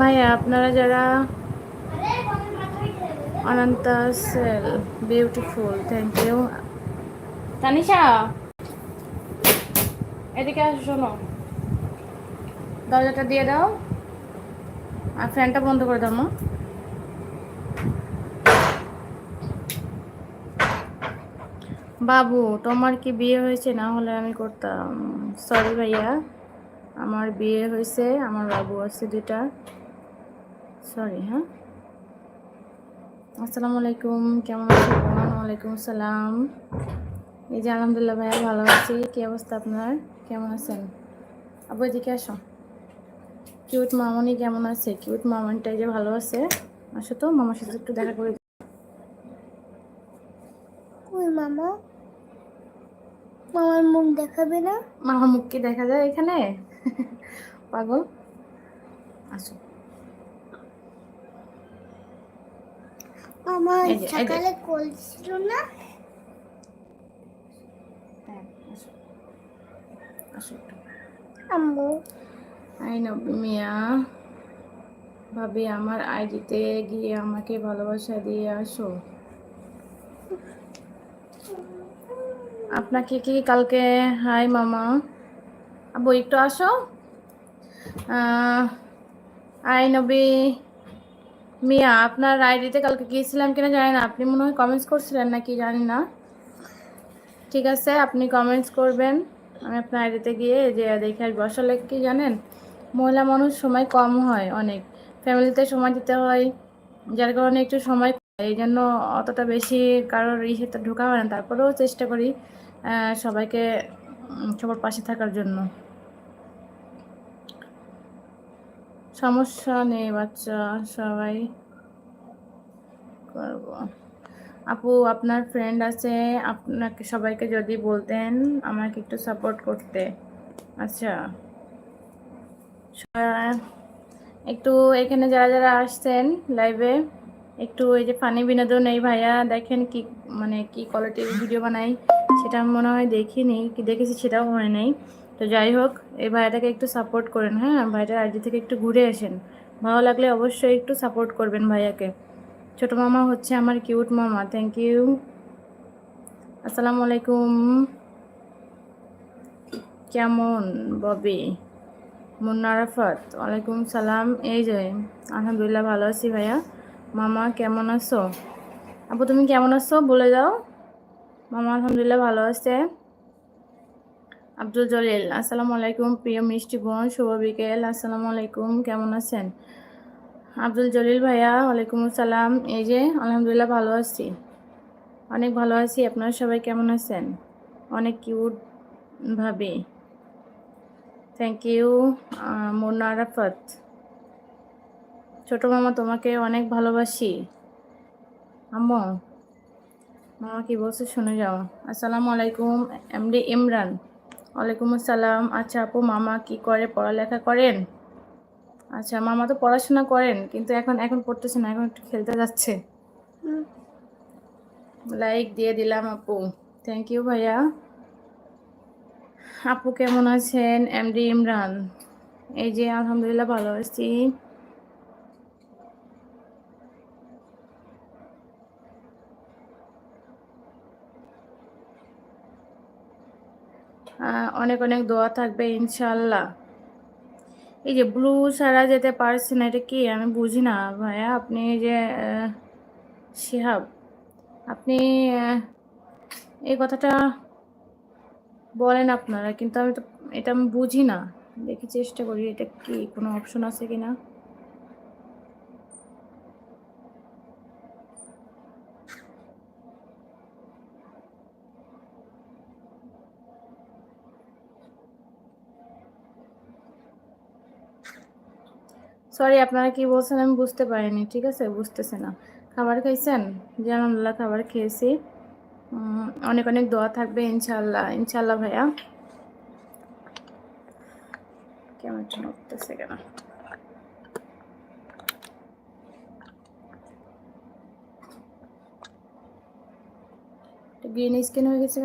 ভাইয়া, আপনারা যারা অনন্তা সেল বিউটিফুল থ্যাংক ইউ তানিশা, এদিকে আসো, শোনো। দরজাটা দিয়ে দাও। আর ফ্যানটা বন্ধ করে দাও, মা। বাবু, তোমার কি বিয়ে হয়েছে? না হলে আমি করতাম। সরি ভাইয়া, আমার বিয়ে হয়েছে, আমার বাবু আছে দুটা সরি হ্যাঁ আসসালামু আলাইকুম কেমন আছেন ওয়ালাইকুম আসসালাম। এই যে আলহামদুলিল্লাহ ভাইয়া ভালো আছি। কি অবস্থা আপনার? কেমন আছেন? আবু এদিকে আসো। কিউট মামনি কেমন আছে? কিউট মামনিটা যে ভালো আছে। আসো তো মামার সাথে একটু দেখা করে কই মামা? মামার মুখ দেখাবে না? মামার মুখ কি দেখা যায় এখানে? পাগল। আসো। সকালে কল ছিল না। হ্যাঁ আম্মু। আই মিয়া। ভাবি আমার আইডিতে গিয়ে আমাকে ভালোবাসা দিয়ে আসো। আপনাকে কি কালকে হাই মামা? আবু একটু আসো। আহ, আই নবী। মিয়া, আপনার আইডিতে কালকে গিয়েছিলাম কিনা জানি না। আপনি মনে হয় কমেন্টস করছিলেন নাকি জানি না। ঠিক আছে, আপনি কমেন্টস করবেন। আমি আপনার আইডিতে গিয়ে যে দেখে আসব। আসলে কি জানেন, মহিলা মানুষ সময় কম হয় অনেক। ফ্যামিলিতে সময় দিতে হয়, যার কারণে একটু সময় এই জন্য অতটা বেশি কারোর ইসেতে ঢোকা হয় না। তারপরেও চেষ্টা করি সবাইকে সবার পাশে থাকার জন্য। সমস্যা নেই বাচ্চা, সবাই করব। আপু, আপনার ফ্রেন্ড আছে, আপনাকে সবাইকে যদি বলতেন আমাকে একটু সাপোর্ট করতে। আচ্ছা। একটু এখানে যারা যারা আসছেন লাইভে একটু এই যে ফানি বিনোদন, এই ভাইয়া দেখেন কি মানে কি কোয়ালিটির ভিডিও বানাই সেটা মনে হয় দেখিনি কি দেখেছি সেটাও মনে নেই। তো যাই হোক, এই ভাইয়াটাকে একটু সাপোর্ট করেন হ্যাঁ? ভাইটার আইডি থেকে একটু ঘুরে আসেন। ভালো লাগলে অবশ্যই একটু সাপোর্ট করবেন ভাইয়াকে। ছোট মামা হচ্ছে আমার কিউট মামা থ্যাংক ইউ আসসালামু আলাইকুম কেমন, ববি? মুন্না আরাফাত, ওয়ালাইকুম সালাম। এই যে, আলহামদুলিল্লাহ ভালো আছি ভাইয়া। মামা, কেমন আছো? আপু, তুমি কেমন আছো? বলে দাও। মামা, আলহামদুলিল্লাহ ভালো আছে। আব্দুল জলিল, আসসালামু আলাইকুম, প্রিয় মিষ্টি বোন, শুভ বিকেল, আসসালামু আলাইকুম, কেমন আছেন? আব্দুল জলিল ভাইয়া, ওয়ালাইকুম আসসালাম। এই যে, আলহামদুলিল্লাহ ভালো আছি। অনেক ভালো আছি, আপনারা সবাই কেমন আছেন? অনেক কিউট ভাবে। Thank you Munna Arafat. ছোট মামা, তোমাকে অনেক ভালোবাসি। আম্মু, মামা কি বলছে শুনে যাও। আসসালামু আলাইকুম এমডি ইমরান। ওয়ালাইকুম আসসালাম। আচ্ছা আপু মামা কি করে? পড়ালেখা করেন? আচ্ছা মামা তো পড়াশোনা করেন কিন্তু এখন এখন পড়তেছে না এখন একটু খেলতে যাচ্ছে। লাইক দিয়ে দিলাম আপু। থ্যাংক ইউ ভাইয়া। আপু কেমন আছেন? এম ডি ইমরান এই যে আলহামদুলিল্লাহ ভালো আছি। অনেক অনেক দোয়া থাকবে ইনশাল্লাহ এই যে ব্লু ছাড়া যেতে পারছে না, এটা কি? আমি বুঝি না, ভাইয়া। আপনি যে শিহাব, আপনি এই কথাটা বলেন আপনারা, কিন্তু আমি তো, এটা আমি বুঝি না। দেখি চেষ্টা করি, এটা কি কোনো অপশন আছে কি না সরি আপনারা কি বলছেন আমি বুঝতে পারিনি, ঠিক আছে? বুঝতেছে না। খাবার খাইছেন? আলহামদুলিল্লাহ, খাবার খেয়েছি। অনেক অনেক দোয়া থাকবে ইনশাল্লাহ ইনশাল্লাহ ভাইয়া। কেমন উঠতেছে কেন? গ্রিন স্কিন হয়ে গেছে